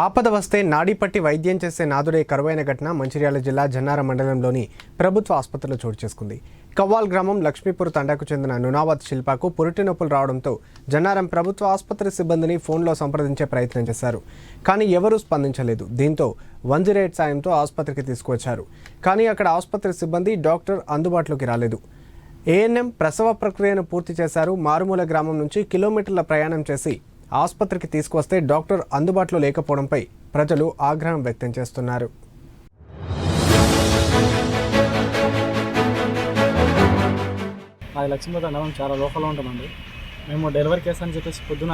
ఆపద వస్తే నాడీపట్టి వైద్యం చేసే నాదుడే కరువైన ఘటన మంచిర్యాల జిల్లా జన్నార మండలంలోని ప్రభుత్వ ఆసుపత్రిలో చోటు చేసుకుంది. కవ్వాల్ గ్రామం లక్ష్మీపూర్ తండాకు చెందిన నునావత్ శిల్పాకు పురిటి నొప్పులు రావడంతో జన్నారం ప్రభుత్వ ఆసుపత్రి సిబ్బందిని ఫోన్లో సంప్రదించే ప్రయత్నం చేశారు. కానీ ఎవరూ స్పందించలేదు. దీంతో వన్ జీరో ఎయిట్ సాయంతో ఆసుపత్రికి తీసుకువచ్చారు. కానీ అక్కడ ఆసుపత్రి సిబ్బంది డాక్టర్ అందుబాటులోకి రాలేదు. ఏఎన్ఎం ప్రసవ ప్రక్రియను పూర్తి చేశారు. మారుమూల గ్రామం నుంచి కిలోమీటర్ల ప్రయాణం చేసి ఆసుపత్రికి తీసుకువస్తే డాక్టర్ అందుబాటులో లేకపోవడంపై ప్రజలు ఆగ్రహం వ్యక్తం చేస్తున్నారు. మాది లక్ష్మీపతి నగరం చాలా లోకల్లో ఉంటామండి మేము డెలివరీ కేసు అని చెప్పేసి పొద్దున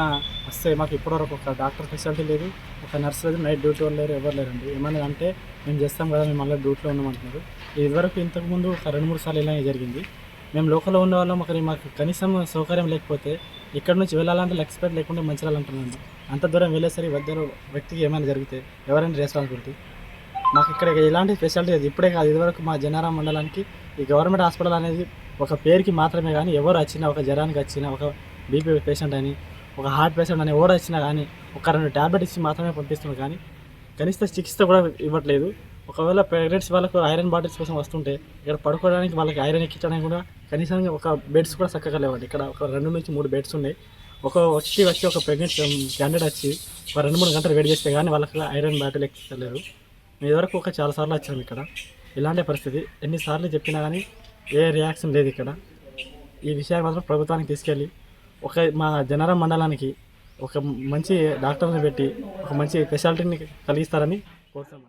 వస్తే మాకు ఇప్పటివరకు ఒక డాక్టర్ ఫెసిలిటీ లేదు ఒక నర్స్ లేదు నైట్ డ్యూటీ వాళ్ళు లేరు ఎవరు లేరండి. ఏమన్నా అంటే మేము చేస్తాం కదా మేము మళ్ళీ డ్యూటీలో ఉన్నామంటున్నారు ఇదివరకు ఇంతకుముందు ఒక రెండు మూడు సార్లు ఇలానే జరిగింది. మేము లోకల్లో ఉన్న వాళ్ళం ఒకరి మాకు కనీసం సౌకర్యం లేకపోతే ఇక్కడ నుంచి వెళ్ళాలంటే లక్ష్మీపేట లేకుండా మంచిర్యాల అంటున్నాండి అంత దూరం వెళ్ళేసరికి ఇద్దరు వ్యక్తికి ఏమైనా జరిగితే ఎవరైనా రెస్పాన్సిబిలిటీ మాకు ఇక్కడ ఎలాంటి ఫెసిలిటీ ఇప్పుడే కాదు ఇదివరకు మా జనారం మండలానికి ఈ గవర్నమెంట్ హాస్పిటల్ అనేది ఒక పేరుకి మాత్రమే కానీ ఎవరు వచ్చినా ఒక జ్వరానికి వచ్చినా ఒక బీపీ పేషెంట్ అని ఒక హార్ట్ పేషెంట్ అని ఎవరు వచ్చినా కానీ ఒక రెండు ట్యాబ్లెట్ ఇచ్చి మాత్రమే పంపిస్తున్నారు కానీ కనీస చికిత్స కూడా ఇవ్వట్లేదు. ఒకవేళ ప్రెగ్నెన్సీ వాళ్ళకు ఐరన్ బాటిల్స్ కోసం వస్తుంటే ఇక్కడ పడుకోవడానికి వాళ్ళకి ఐరన్ ఎక్కించడానికి కూడా కనీసం ఒక బెడ్స్ కూడా చక్కగా లేవండి. ఇక్కడ ఒక రెండు నుంచి మూడు బెడ్స్ ఉన్నాయి. ఒక వచ్చి వచ్చి ఒక ప్రెగ్నెంట్ క్యాండిడేట్ వచ్చి ఒక రెండు మూడు గంటలు వెయిట్ చేస్తే కానీ వాళ్ళకి ఐరన్ బాటిల్ ఎక్కించలేరు. మీ వరకు ఒక చాలా సార్లు వచ్చాము ఇక్కడ. ఇలాంటి పరిస్థితి. ఎన్నిసార్లు చెప్పినా కానీ ఏ రియాక్షన్ లేదు ఇక్కడ. ఈ విషయాన్ని మాత్రం ప్రభుత్వానికి తీసుకెళ్ళి ఒక మా జనరం మండలానికి ఒక మంచి డాక్టర్ని పెట్టి ఒక మంచి స్పెషాలిటీని కలిగిస్తారని కోరుతాం